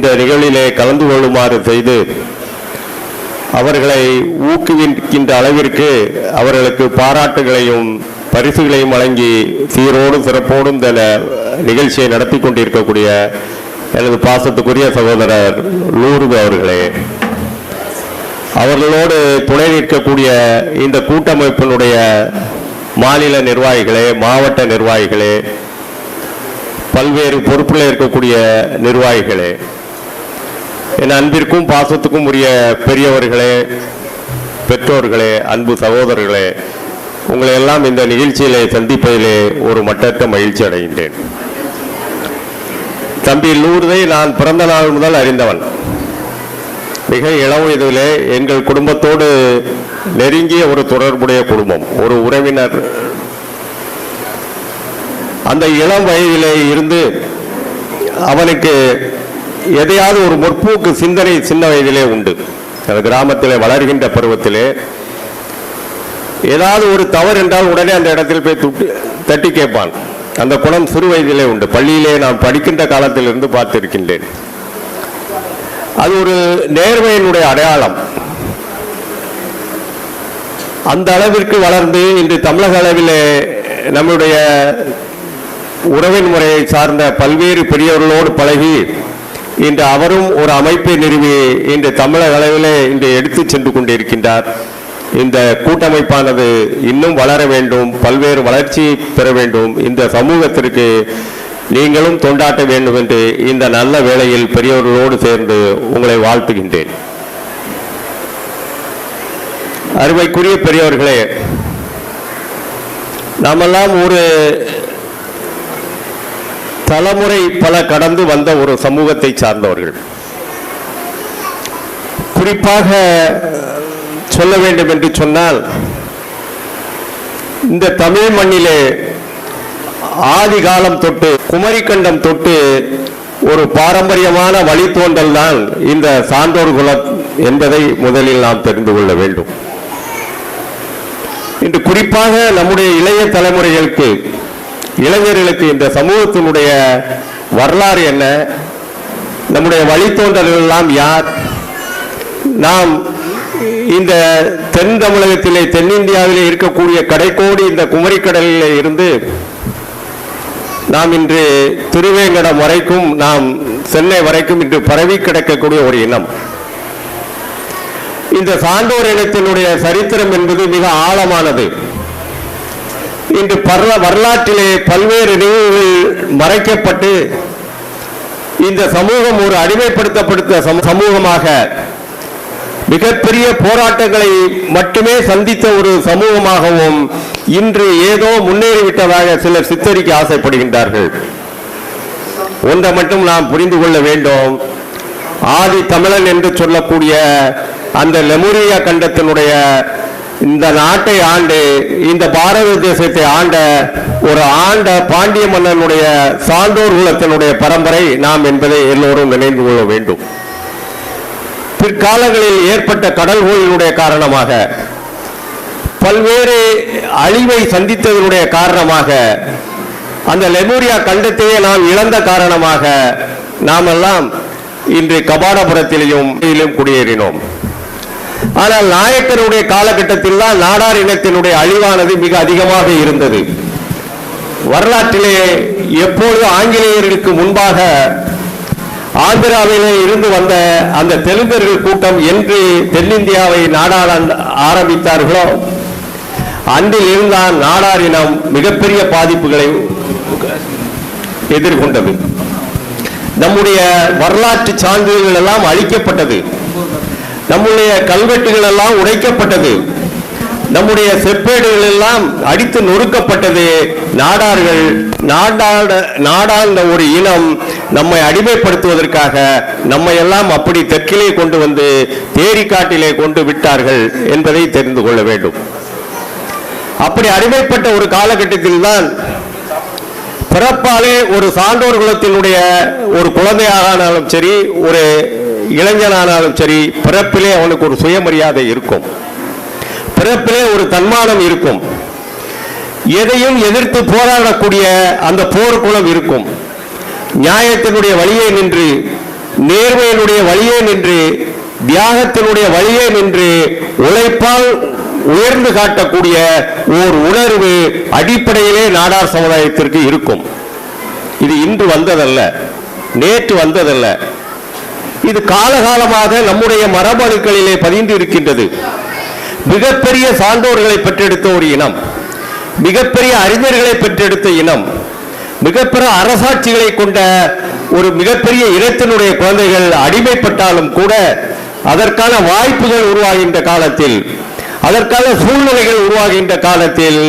இந்த நிகழ்விலே கலந்து கொள்ளுமாறு செய்து அவர்களை ஊக்குவிக்கின்ற அளவிற்கு அவர்களுக்கு பாராட்டுகளையும் பரிசுகளையும் வழங்கி சீரோடும் சிறப்போடும் இந்த நிகழ்ச்சியை நடத்தி கொண்டிருக்கக்கூடிய எனது பாசத்துக்குரிய சகோதரர் லூர்து அவர்களே. அவர்களோடு துணை நிற்கக்கூடிய இந்த கூட்டமைப்பினுடைய மாநில நிர்வாகிகளே மாவட்ட நிர்வாகிகளே பல்வேறு பொறுப்பில் இருக்கக்கூடிய நிர்வாகிகளே என் அன்பிற்கும் பாசத்துக்கும் உரிய பெரியவர்களே பெற்றோர்களே அன்பு சகோதரர்களே உங்களை எல்லாம் இந்த நிகழ்ச்சியிலே சந்திப்பதிலே ஒரு மட்டற்ற மகிழ்ச்சி அடைகின்றேன். தம்பி லூர்தை நான் பிறந்த நாள் முதல் அறிந்தவன். மிக இளம் வயதிலே எங்கள் குடும்பத்தோடு நெருங்கிய ஒரு தொடர்புடைய குடும்பம் ஒரு உறவினர். அந்த இளம் வயதிலே இருந்து அவனுக்கு எதையாவது ஒரு முற்போக்கு சிந்தனை சின்ன வயதிலே உண்டு. அந்த கிராமத்தில் வளர்கின்ற பருவத்திலே. ஏதாவது ஒரு தவறு என்றால் உடனே அந்த இடத்தில் போய் துட்டி தட்டி கேட்பான். அந்த குணம் சிறு வயதிலே உண்டு. பள்ளியிலே நான் படிக்கின்ற காலத்திலிருந்து பார்த்திருக்கின்றேன். அது ஒரு நேர்மையினுடைய அடையாளம். அந்த அளவிற்கு வளர்ந்து இன்று தமிழக அளவிலே நம்முடைய உறவின் முறையை சார்ந்த பல்வேறு பெரியவர்களோடு பழகி இன்று அவரும் ஒரு அமைப்பை நிறுவி இன்று தமிழக அளவில் இன்று எடுத்து சென்று கொண்டிருக்கின்றார். இந்த கூட்டமைப்பானது இன்னும் வளர வேண்டும் பல்வேறு வளர்ச்சி பெற வேண்டும். இந்த சமூகத்திற்கு நீங்களும் தொண்டாட்ட வேண்டும் என்று இந்த நல்ல வேளையில் பெரியவர்களோடு சேர்ந்து உங்களை வாழ்த்துகின்றேன். அருமைக்குரிய பெரியவர்களே நாமெல்லாம் ஒரு தலைமுறை பல கடந்து வந்த ஒரு சமூகத்தை சார்ந்தவர்கள். குறிப்பாக சொல்ல வேண்டும் என்று சொன்னால் இந்த தமிழ் மண்ணிலே ஆதி காலம் தொட்டு குமரிக்கண்டம் தொட்டு ஒரு பாரம்பரியமான வழித்தோன்றல் தான் இந்த சான்றோர் குலம் என்பதை முதலில் நாம் தெரிந்து கொள்ள வேண்டும். இன்று குறிப்பாக நம்முடைய இளைய தலைமுறைகளுக்கு இளைஞர்களுக்கு இந்த சமூகத்தினுடைய வரலாறு என்ன? நம்முடைய வழித்தோன்றல்கள் எல்லாம் யார்? நாம் இந்த தென் தமிழகத்திலே தென்னிந்தியாவிலே இருக்கக்கூடிய கடைக்கோடி இந்த குமரிக்கடலில் இருந்து நாம் இன்று திருவேங்கடம் வரைக்கும் நாம் சென்னை வரைக்கும் இன்று பரவி கிடக்கக்கூடிய ஒரு இனம். இந்த சான்றோர் இனத்தினுடைய சரித்திரம் என்பது மிக ஆழமானது. இன்று பர்ல வரலாற்றிலே பல்வேறு நிகழ்வுகள் மறைக்கப்பட்டு இந்த சமூகம் ஒரு அடிமைப்படுத்தப்படுத்த சம- சமூகமாக மிகப்பெரிய போராட்டங்களை மட்டுமே சந்தித்த ஒரு சமூகமாகவும் இன்று ஏதோ முன்னேறிவிட்டதாக சிலர் சித்தரிக்க ஆசைப்படுகின்றார்கள். ஒன்றை மட்டும் நாம் புரிந்து கொள்ள வேண்டும். ஆதி தமிழன் என்று சொல்லக்கூடிய அந்த லெமுரியா கண்டத்தினுடைய இந்த நாட்டை ஆண்டு இந்த பாரத தேசத்தை ஆண்ட ஒரு ஆண்ட பாண்டிய மன்னனுடைய சான்றோர் குலத்தினுடைய பரம்பரை நாம் என்பதை எல்லோரும் நினைந்து கொள்ள வேண்டும். பிற்காலங்களில் ஏற்பட்ட கடல் கோயிலுடைய காரணமாக பல்வேறு அழிவை சந்தித்ததனுடைய காரணமாக அந்த லெமூரியா கண்டத்தையே நாம் இழந்த காரணமாக நாமெல்லாம் இன்று கபாடபுரத்திலையும் குடியேறினோம். ஆனால் நாயக்கருடைய காலகட்டத்தில் தான் நாடார் இனத்தினுடைய அழிவானது மிக அதிகமாக இருந்தது. வரலாற்றிலே எப்பொழுது ஆங்கிலேயர்களுக்கு முன்பாக ஆந்திராவிலே இருந்து வந்த அந்த தெலுங்கர்கள் கூட்டம் என்று தென்னிந்தியாவை நாடாள ஆரம்பித்தார்களோ அன்றில் இருந்தால் நாடார் இனம் மிகப்பெரிய பாதிப்புகளை எதிர்கொண்டது. நம்முடைய வரலாற்று சான்றிதழ்கள் எல்லாம் அழிக்கப்பட்டது. நம்முடைய கல்வெட்டுகள் எல்லாம் உடைக்கப்பட்டது. நம்முடைய செப்பேடுகள் எல்லாம் அடித்து நொறுக்கப்பட்டது. நாடார்கள் நாடாட நாடாண்ட ஒரு இனம் நம்மை அடிமைப்படுத்துவதற்காக நம்மை எல்லாம் அப்படி தெற்கிலே கொண்டு வந்து தேரிக்காட்டிலே கொண்டு விட்டார்கள் என்பதை தெரிந்து கொள்ள வேண்டும். அப்படி அடிமைப்பட்ட ஒரு காலகட்டத்தில் தான் பிறப்பாலே ஒரு சான்றோர் குலத்தினுடைய ஒரு குழந்தையானாலும் சரி ஒரு இளைஞனானாலும் சரி பிறப்பிலே அவனுக்கு ஒரு சுயமரியாதை இருக்கும். பிறப்பிலே ஒரு தன்மானம் இருக்கும். எதையும் எதிர்த்து போராடக்கூடிய அந்த போர்க்குளம் இருக்கும். நியாயத்தினுடைய வழியே நின்று நேர்மையினுடைய வழியே நின்று தியாகத்தினுடைய வழியே நின்று உழைப்பால் உயர்ந்து காட்டக்கூடிய ஓர் உணர்வு அடிப்படையிலே நாடார் சமுதாயத்திற்கு இருக்கும். இது இன்று வந்ததல்ல நேற்று வந்ததல்ல. இது காலகாலமாக நம்முடைய மரபணுக்களிலே பதிந்து இருக்கின்றது. மிகப்பெரிய சான்றோர்களை பெற்றெடுத்த ஒரு இனம் மிகப்பெரிய அறிஞர்களை பெற்றெடுத்த இனம் மிகப்பெரிய அரசாட்சிகளை கொண்ட ஒரு மிகப்பெரிய இனத்தினுடைய குழந்தைகள் அடிமைப்பட்டாலும் கூட அதற்கான வாய்ப்புகள் உருவாகின்ற காலத்தில் அதற்கான சூழ்நிலைகள் உருவாகின்ற காலத்தில்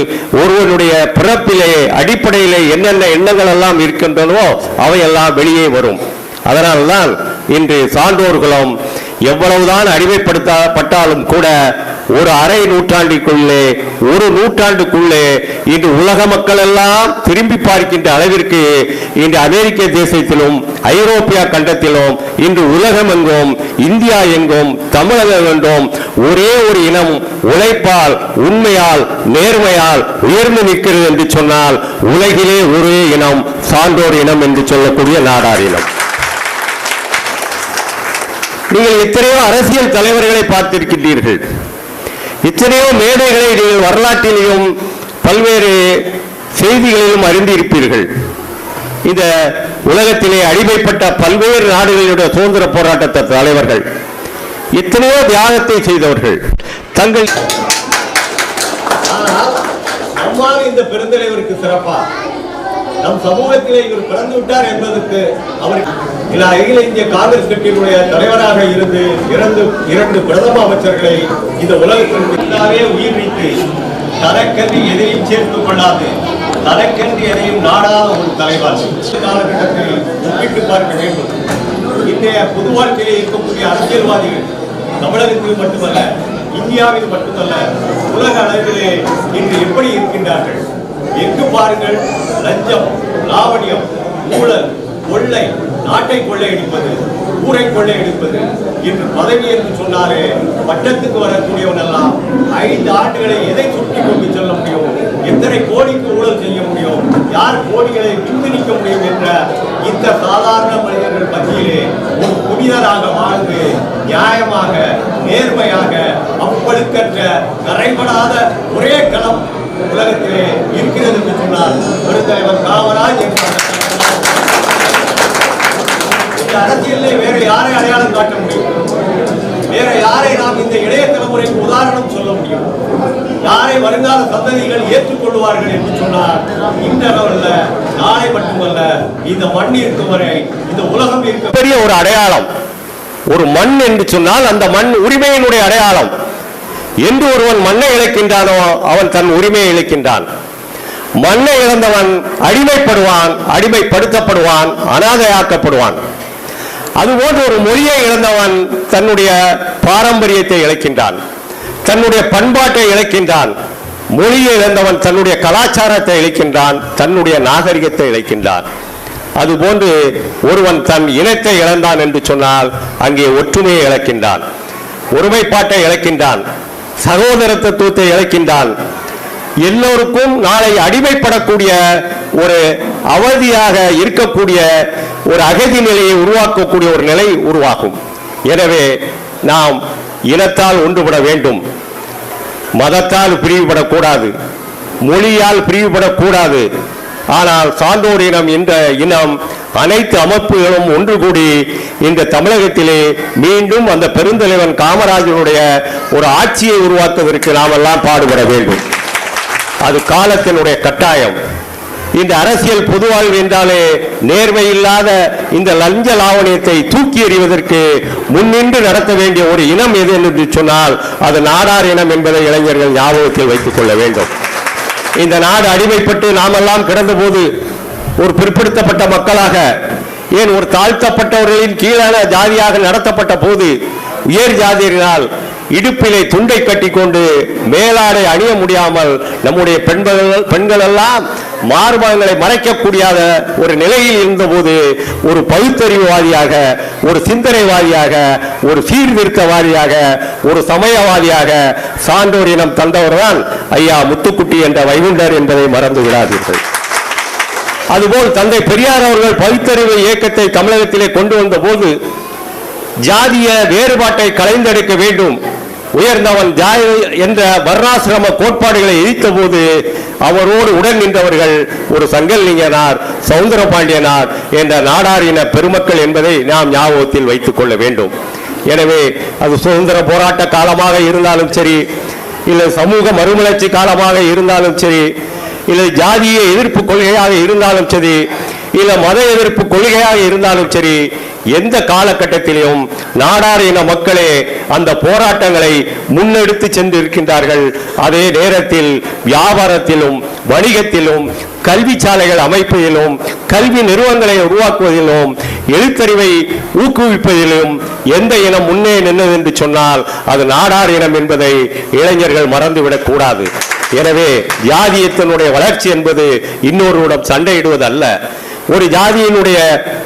ஒருவனுடைய பிறப்பிலே அடிப்படையிலே என்னென்ன எண்ணங்கள் எல்லாம் இருக்கின்றனவோ அவையெல்லாம் வெளியே வரும். அதனால்தான் இன்று சான்றோர்களும் எவ்வளவுதான் அடிமைப்படுத்தப்பட்டாலும் கூட ஒரு அரை நூற்றாண்டுக்குள்ளே ஒரு நூற்றாண்டுக்குள்ளே இன்று உலக மக்கள் எல்லாம் திரும்பி பார்க்கின்ற அளவிற்கு இன்று அமெரிக்க தேசத்திலும் ஐரோப்பியா கண்டத்திலும் இன்று உலகம் எங்கும் இந்தியா எங்கும் தமிழகம் என்றும் ஒரே ஒரு இனம் உழைப்பால் உண்மையால் நேர்மையால் உயர்ந்து நிற்கிறது என்று சொன்னால் உலகிலே ஒரே இனம் சான்றோர் இனம் என்று சொல்லக்கூடிய நாடார் இனம். நீங்கள் எத்தனையோ அரசியல் தலைவர்களை பார்த்திருக்கின்றீர்கள். எத்தனையோ மேடைகளை நீங்கள் வரலாற்றிலேயும் பல்வேறு செய்திகளிலும் அறிந்திருப்பீர்கள். இந்த உலகத்திலே அடிமைப்பட்ட பல்வேறு நாடுகளுடைய சுதந்திர போராட்டத்த தலைவர்கள் எத்தனையோ தியாகத்தை செய்தவர்கள். தங்கள் இந்த பெருந்தலைவருக்கு சிறப்பா. நம் சமூகத்திலே இவர் பிறந்து விட்டார் என்பதற்கு அவர் இல்லை அகில இந்திய காங்கிரஸ் கட்சியினுடைய தலைவராக இருந்து இரண்டு இரண்டு பிரதம அமைச்சர்களை இந்த உலகத்திற்காகவே உயிர் நீத்து தனக்கென்று எதையும் சேர்த்துக் கொள்ளாது. தனக்கென்று எதையும் நாடாத ஒரு தலைவர். காலகட்டத்தில் ஒப்பிட்டு பார்க்க வேண்டும். இன்றைய பொது வாழ்க்கையில் இருக்கக்கூடிய அரசியல்வாதிகள் தமிழகத்தில் மட்டுமல்ல இந்தியாவில் மட்டுமல்ல உலக அளவிலே இன்று எப்படி இருக்கின்றார்கள்? எங்கு பாருங்கள் லஞ்சம் லாவணியம் ஊழல் கொள்ளை நாட்டை கொள்ளையடிப்பது ஊரை கொள்ளையடிப்பது என்று பதவி என்று சொன்னாரே பட்டத்துக்கு வரக்கூடியவன் எல்லாம் ஐந்து ஆண்டுகளை எதை சுட்டி கொண்டு செல்ல முடியும்? எத்தனை கோடிக்கு ஊழல் செய்ய முடியும்? யார் கோடிகளை விட்டு நிற்க முடியும் என்ற இந்த சாதாரண மனிதர்கள் மத்தியிலே ஒரு புனிதராக வாழ்ந்து நியாயமாக நேர்மையாக அப்பழுக்கற்ற கரைபடாத ஒரே களம் உலகத்திலே இருக்கிறது என்று சொன்னார். பெருந்தலைவர் காமராஜ் இந்த அரசியலிலே வேற யாரை அடையாளம் காட்ட முடியும்? வேற யாரை நாம் இந்த இளைய தலைமுறைக்கு உதாரணம் சொல்ல முடியும்? யாரை வருங்கால சந்ததிகள் ஏற்றுக்கொள்வார்கள் என்று சொன்னார் இன்றளவல்ல நாளை மட்டுமல்ல இந்த மண் இருக்கும் வரை இந்த உலகம் இருக்க பெரிய ஒரு அடையாளம். ஒரு மண் என்று சொன்னால் அந்த மண் உரிமையினுடைய அடையாளம். என்று ஒருவன் மண்ணை இழக்கின்றானோ அவன் தன் உரிமையை இழக்கின்றான். மண்ணை இழந்தவன் அடிமைப்படுவான் அடிமைப்படுத்தப்படுவான் அனாதையாக்கப்படுவான். அதுபோன்று ஒரு மொழியை இழந்தவன் தன்னுடைய பாரம்பரியத்தை இழக்கின்றான் தன்னுடைய பண்பாட்டை இழக்கின்றான் மொழியை இழந்தவன் தன்னுடைய கலாச்சாரத்தை இழக்கின்றான் தன்னுடைய நாகரிகத்தை இழக்கின்றான். அதுபோன்று ஒருவன் தன் இனத்தை இழந்தான் என்று சொன்னால் அங்கே ஒற்றுமையை இழக்கின்றான் ஒருமைப்பாட்டை இழக்கின்றான் சகோதரத்துவத்தை இழக்கின்றான் எல்லோருக்கும் நாளை அடிமைப்படக்கூடிய ஒரு அவதியாக இருக்கக்கூடிய ஒரு அகதி நிலையை உருவாக்கக்கூடிய ஒரு நிலை உருவாகும். எனவே நாம் இனத்தால் ஒன்றுபட வேண்டும். மதத்தால் பிரிவுபடக்கூடாது. மொழியால் பிரிவுபடக்கூடாது. ஆனால் சான்றோர் இனம் என்ற இனம் அனைத்து அமைப்புகளும் ஒன்று கூடி இந்த தமிழகத்திலே மீண்டும் அந்த பெருந்தலைவன் காமராஜனுடைய ஒரு ஆட்சியை உருவாக்குவதற்கு நாம் எல்லாம் பாடுபட வேண்டும். அது காலத்தினுடைய கட்டாயம். இந்த அரசியல் பொதுவாழ்வு என்றாலே நேர்மை இல்லாத இந்த லஞ்ச லாவணியத்தை தூக்கி எறிவதற்கு முன்னின்று நடத்த வேண்டிய ஒரு இனம் எது என்று சொன்னால் அது நாடார் இனம் என்பதை இளைஞர்கள் ஞாபகத்தில் வைத்துக் கொள்ள வேண்டும். இந்த நாடு அடிமைப்பட்டு நாமெல்லாம் கிடந்தபோது ஒரு பிற்படுத்தப்பட்ட மக்களாக ஏன் ஒரு தாழ்த்தப்பட்டவர்களின் கீழான ஜாதியாக நடத்தப்பட்ட போது உயர் ஜாதியினால் இடுப்பிலே துண்டை கட்டிக்கொண்டு மேலாடை அணிய முடியாமல் நம்முடைய பெண்கள் பெண்கள் எல்லாம் மார்பகங்களை மறைக்கக்கூடியாத ஒரு நிலையில் இருந்தபோது ஒரு பகுத்தறிவுவாதியாக ஒரு சிந்தனைவாதியாக ஒரு சீர்திருத்தவாதியாக ஒரு சமயவாதியாக சான்றோர் இனம் தந்தவர்தான் ஐயா முத்துக்குட்டி என்ற வைகுண்டர் என்பதை மறந்து விடாதீர்கள் அதுபோல் தந்தை பெரியார் அவர்கள் பகுத்தறிவு இயக்கத்தை தமிழகத்திலே கொண்டு வந்த போது ஜாதிய வேறுபாட்டை களைந்தெடுக்க வேண்டும். உயர்ந்தவன் ஜாதி என்ற வர்ணாசிரம கோட்பாடுகளை எரித்த போது அவரோடு உடன் நின்றவர்கள் ஒரு சங்கல்லிங்கனார் சவுந்தரபாண்டியனார் என்ற நாடாரின பெருமக்கள் என்பதை நாம் ஞாபகத்தில் வைத்துக் கொள்ள வேண்டும். எனவே அது சுதந்திர போராட்ட காலமாக இருந்தாலும் சரி இல்லை சமூக மறுமலர்ச்சி காலமாக இருந்தாலும் சரி இல்லை ஜாதிய எதிர்ப்பு கொள்கையாக இருந்தாலும் சரி இல்ல மத எதிர்ப்பு கொள்கையாக இருந்தாலும் சரி எந்த காலகட்டத்திலும் நாடார் இன மக்களே அந்த போராட்டங்களை முன்னெடுத்து சென்றிருக்கின்றார்கள். அதே நேரத்தில் வியாபாரத்திலும் வணிகத்திலும் கல்வி சாலைகள் அமைப்பதிலும் கல்வி நிறுவனங்களை உருவாக்குவதிலும் எழுத்தறிவை ஊக்குவிப்பதிலும் எந்த இனம் முன்னே நின்றது என்று சொன்னால் அது நாடார் இனம் என்பதை இளைஞர்கள் மறந்துவிடக் கூடாது. எனவே ஜாதியத்தினுடைய வளர்ச்சி என்பது இன்னொருவிடம் சண்டையிடுவது அல்ல ஒரு ஜாதியினுடைய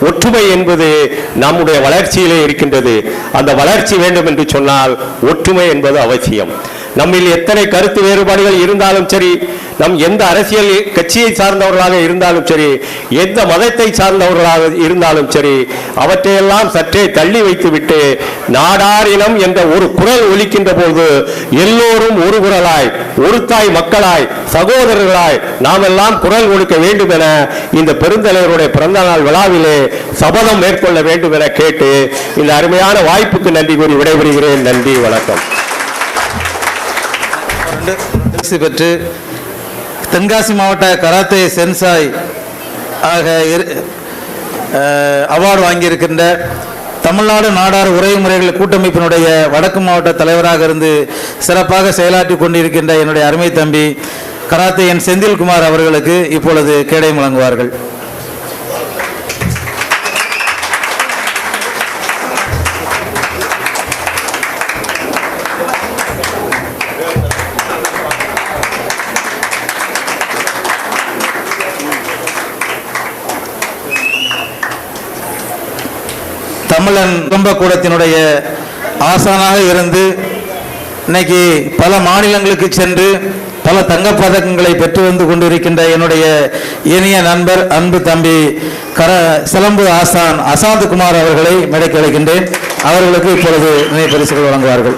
ஒற்றுமை என்பது நம்முடைய வளர்ச்சியிலே இருக்கின்றது. அந்த வளர்ச்சி வேண்டும் என்று சொன்னால் ஒற்றுமை என்பது அவசியம். நம்மில் எத்தனை கருத்து வேறுபாடுகள் இருந்தாலும் சரி நம் எந்த அரசியல் கட்சியை சார்ந்தவர்களாக இருந்தாலும் சரி எந்த மதத்தை சார்ந்தவர்களாக இருந்தாலும் சரி அவற்றையெல்லாம் சற்றே தள்ளி வைத்துவிட்டு நாடாரினம் என்ற ஒரு குரல் ஒலிக்கின்ற போது எல்லோரும் ஒரு குரலாய் ஒரு தாய் மக்களாய் சகோதரர்களாய் நாம் எல்லாம் குரல் கொடுக்க வேண்டும் என இந்த பெருந்தலைவருடைய பிறந்த நாள் விழாவிலே சபதம் மேற்கொள்ள வேண்டும் என கேட்டு இந்த அருமையான வாய்ப்புக்கு நன்றி கூறி விடைபெறுகிறேன். நன்றி வணக்கம். பரிசு பெற்று தென்காசி மாவட்ட கராத்தே சென்சாய் ஆக இரு- அவார்டு வாங்கியிருக்கின்ற தமிழ்நாடு நாடார் உறவுமுறைகள் கூட்டமைப்பினுடைய வடக்கு மாவட்ட தலைவராக இருந்து சிறப்பாக செயலாற்றி கொண்டிருக்கின்ற என்னுடைய அருமை தம்பி கராத்தே என் செந்தில்குமார் அவர்களுக்கு இப்பொழுது கேடயம் வழங்குவார்கள். தமிழன் குடும்பக்கூடத்தினுடைய ஆசானாக இருந்து இன்னைக்கு பல மாநிலங்களுக்கு சென்று பல தங்கப்பதக்கங்களை பெற்று வந்து கொண்டிருக்கின்ற என்னுடைய இனிய நண்பர் அன்பு தம்பி கர சிலம்பு ஆசான் அசாந்த் குமார் அவர்களை மேடைக்கு அழைக்கின்றேன். அவர்களுக்கு இப்பொழுது நினைவு பரிசுகள் வழங்குவார்கள்.